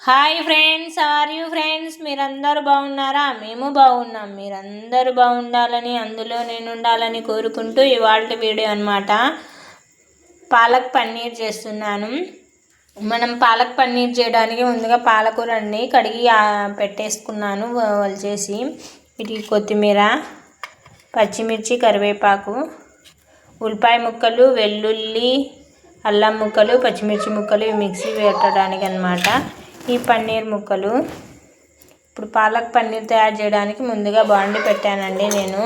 Hi friends are you friends మీరందరూ బాగున్నారా? మేము బాగున్నాం. మీరందరూ బాగుండాలని అందులో నేను ఉండాలని కోరుకుంటూ ఇవాళ వీడియో అనమాట పాలక్ పన్నీర్ చేస్తున్నాను. మనం పాలక్ పన్నీర్ చేయడానికి ముందుగా పాలకూర అండి కడిగి పెట్టేసుకున్నాను వలిచేసి వీటికి కొత్తిమీర పచ్చిమిర్చి కరివేపాకు ఉల్లిపాయ ముక్కలు వెల్లుల్లి అల్లం ముక్కలు పచ్చిమిర్చి ముక్కలు ఇవి మిక్సీ పెట్టడానికి అనమాట ఈ పన్నీర్ ముక్కలు. ఇప్పుడు పాలక్ పన్నీర్ తయారు చేయడానికి ముందుగా బాండి పెట్టానండి నేను.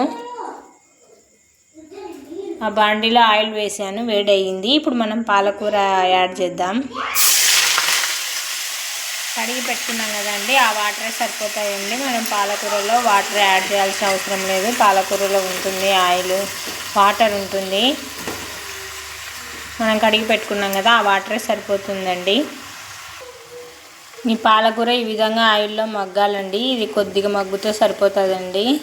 ఆ బాండీలో ఆయిల్ వేసాను వేడయ్యింది. ఇప్పుడు మనం పాలకూర యాడ్ చేద్దాం. కడిగి పెట్టుకున్నాం కదండి ఆ వాటరే సరిపోతాయండి. మనం పాలకూరలో వాటర్ యాడ్ చేయాల్సిన అవసరం లేదు. పాలకూరలో ఉంటుంది ఆయిల్ వాటర్ ఉంటుంది. మనం కడిగి పెట్టుకున్నాం కదా ఆ వాటరే సరిపోతుందండి. ఈ పాలకూర ఈ విధంగా ఆయిల్లో మగ్గాలండి. ఇది కొద్దిగా మగ్గుతో సరిపోతుందండి.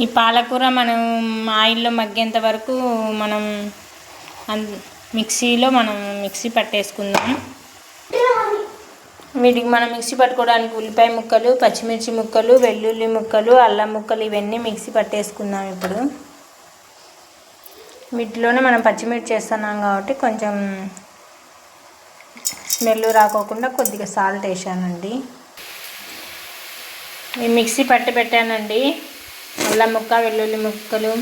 ఈ పాలకూర మనం ఆయిల్లో మగ్గేంత వరకు మనం అన్ మిక్సీలో మనం మిక్సీ పట్టేసుకుందాం. వీటికి మనం మిక్సీ పట్టుకోవడానికి ఉల్లిపాయ ముక్కలు పచ్చిమిర్చి ముక్కలు వెల్లుల్లి ముక్కలు అల్లం ముక్కలు ఇవన్నీ మిక్సీ పట్టేసుకుందాం ఇప్పుడు. వీటిలోనే మనం పచ్చిమిర్చి చేస్తున్నాం కాబట్టి కొంచెం స్మెల్ రాకోకుండా కొద్దిగా సాల్ట్ వేసానండి. ఈ మిక్సీ పట్టి పెట్టానండి. అల్లం ముక్క వెల్లుల్లి ముక్కలు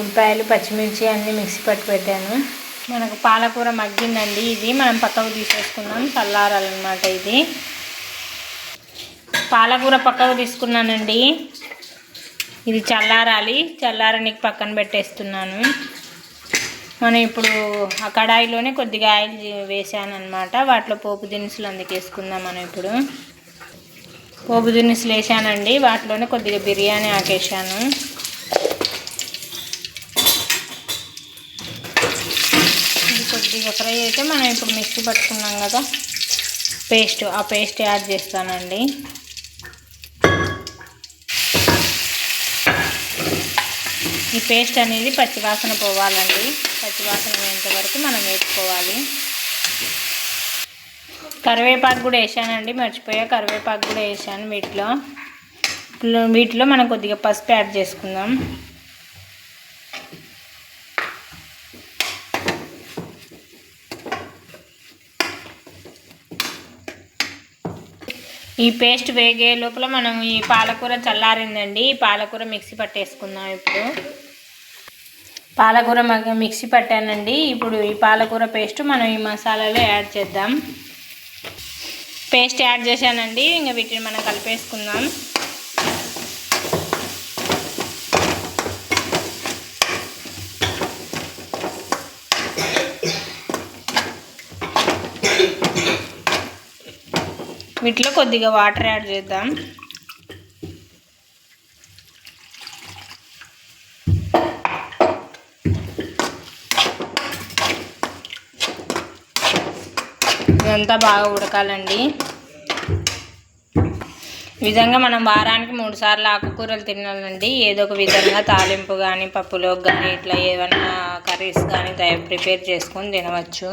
ఉల్లిపాయలు పచ్చిమిర్చి అన్నీ మిక్సీ పట్టి పెట్టాను. మనకు పాలకూర మగ్గిందండి ఇది. మనం పక్కకు తీసేసుకుందాం. చల్లారాలన్నమాట ఇది. పాలకూర పక్కకు తీసుకున్నానండి. ఇది చల్లారాలి. చల్లారనికి పక్కన పెట్టేస్తున్నాను. మనం ఇప్పుడు ఆ కడాయిలోనే కొద్దిగా ఆయిల్ వేసాను వాటిలో పోపు దినుసులు అందుకు వేసుకుందాం మనం ఇప్పుడు. పోపు దినుసులు వేసానండి. వాటిలోనే కొద్దిగా బిర్యానీ ఆకేసాను ఇది కొద్దిగా ఫ్రై అయితే మనం ఇప్పుడు మిక్సీ పట్టుకున్నాం కదా. పేస్ట్ ఆ పేస్ట్ యాడ్ చేస్తానండి. ఈ పేస్ట్ అనేది పచ్చివాసన పోవాలండి. పచ్చివాసన పోయేంత వరకు మనం వేసుకోవాలి. కరివేపాకు కూడా వేసానండి. మర్చిపోయా కరివేపాకు కూడా వేసాను వీటిలో. వీటిలో మనం కొద్దిగా పసుపు యాడ్ చేసుకుందాం. ఈ పేస్ట్ వేగే లోపల మనం ఈ పాలకూర చల్లారిందండి. ఈ పాలకూర మిక్సీ పట్టేసుకుందాం ఇప్పుడు. పాలకూర మిక్సీ పట్టానండి. ఇప్పుడు ఈ పాలకూర పేస్ట్ మనం ఈ మసాలాలో యాడ్ చేద్దాం. పేస్ట్ యాడ్ చేశానండి. ఇంకా వీటిని మనం కలిపేసుకుందాం. వీటిలో కొద్దిగా వాటర్ యాడ్ చేద్దాం. ఇదంతా బాగా ఉడకాలండి. విధంగా మనం వారానికి మూడు సార్లు ఆకుకూరలు తినాలండి. ఏదో ఒక విధంగా తాలింపు కానీ పప్పులో కానీ ఇట్లా ఏమైనా కర్రీస్ కానీ ప్రిపేర్ చేసుకొని తినవచ్చు.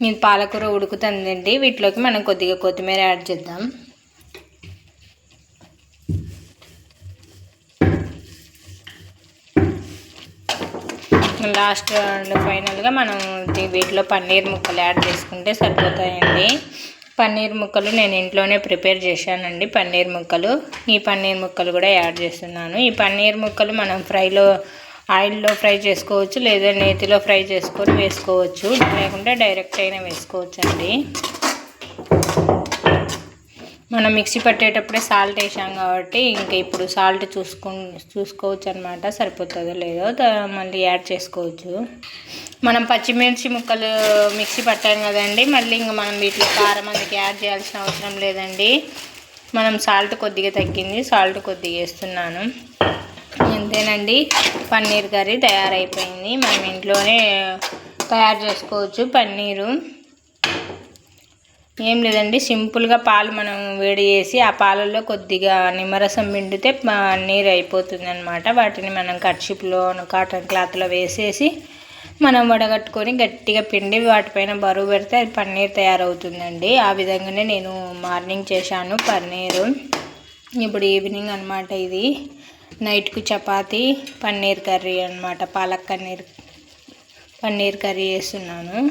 ఇది పాలకూర ఉడుకుతుందండి. వీటిలోకి మనం కొద్దిగా కొత్తిమీర యాడ్ చేద్దాం. లాస్ట్ ఫైనల్గా మనం వీటిలో పన్నీర్ ముక్కలు యాడ్ చేసుకుంటే సరిపోతాయండి. పన్నీర్ ముక్కలు నేను ఇంట్లోనే ప్రిపేర్ చేశానండి పన్నీర్ ముక్కలు. ఈ పన్నీర్ ముక్కలు కూడా యాడ్ చేస్తున్నాను. ఈ పన్నీర్ ముక్కలు మనం ఫ్రైలో ఆయిల్లో ఫ్రై చేసుకోవచ్చు లేదా నేతిలో ఫ్రై చేసుకొని వేసుకోవచ్చు. లేకుంటే డైరెక్ట్ అయినా వేసుకోవచ్చు అండి మనం మిక్సీ పట్టేటప్పుడే సాల్ట్ వేసాం కాబట్టి ఇంకా ఇప్పుడు సాల్ట్ చూసుకు చూసుకోవచ్చు అనమాట సరిపోతుందో లేదో మళ్ళీ యాడ్ చేసుకోవచ్చు. మనం పచ్చిమిర్చి ముక్కలు మిక్సీ పట్టాం కదండి మళ్ళీ ఇంకా మనం వీటిలో కారం అందుకు యాడ్ చేయాల్సిన అవసరం లేదండి. మనం సాల్ట్ కొద్దిగా తగ్గింది సాల్ట్ కొద్దిగా వేస్తున్నాను. అంతేనండి. పన్నీర్ కర్రీ తయారైపోయింది. మనం ఇంట్లోనే తయారు చేసుకోవచ్చు పన్నీరు. ఏం లేదండి సింపుల్గా పాలు మనం వేడి చేసి ఆ పాలల్లో కొద్దిగా నిమ్మరసం పిండితే పన్నీర్ అయిపోతుంది అనమాట వాటిని మనం కర్చీప్లో కాటన్ క్లాత్లో వేసేసి మనం వడగట్టుకొని గట్టిగా పిండి వాటిపైన బరువు పెడితే అది పన్నీర్ తయారవుతుందండి. ఆ విధంగానే నేను మార్నింగ్ చేశాను పన్నీరు. ఇప్పుడు ఈవినింగ్ అనమాట ఇది. నైట్కు చపాతి పన్నీర్ కర్రీ అనమాట పాలక్ పన్నీర్ పన్నీర్ కర్రీ చేస్తున్నాను.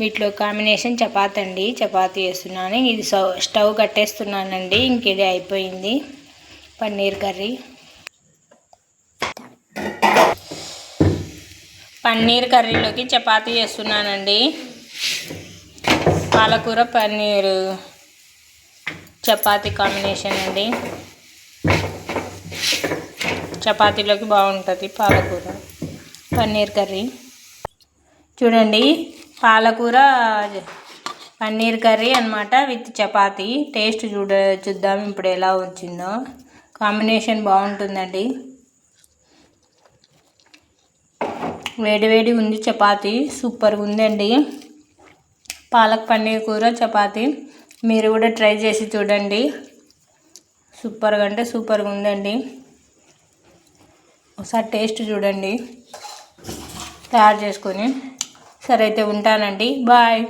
వీటిలో కాంబినేషన్ చపాతి అండి. చపాతి చేస్తున్నాను. ఇది స్టవ్ స్టవ్ కట్టేస్తున్నానండి. ఇంక ఇది అయిపోయింది. పన్నీర్ కర్రీ. పన్నీర్ కర్రీలోకి చపాతీ చేస్తున్నానండి. పాలకూర పన్నీరు. చపాతీ కాంబినేషన్ అండి. చపాతీలోకి బాగుంటుంది పాలకూర పన్నీర్ కర్రీ. చూడండి పాలకూర పన్నీర్ కర్రీ అనమాట విత్ చపాతీ. టేస్ట్ చూడ చూద్దాం ఇప్పుడు ఎలా వచ్చిందో. కాంబినేషన్ బాగుంటుందండి. వేడివేడి ఉంది చపాతీ సూపర్గా ఉందండి. పాలక్ పన్నీర్ కూర చపాతీ. మీరు కూడా ట్రై చేసి చూడండి. సూపర్గా అంటే సూపర్గా ఉందండి. ఒకసారి టేస్ట్ చూడండి. తయారు చేసుకొని సరే అయితే ఉంటానండి. బాయ్.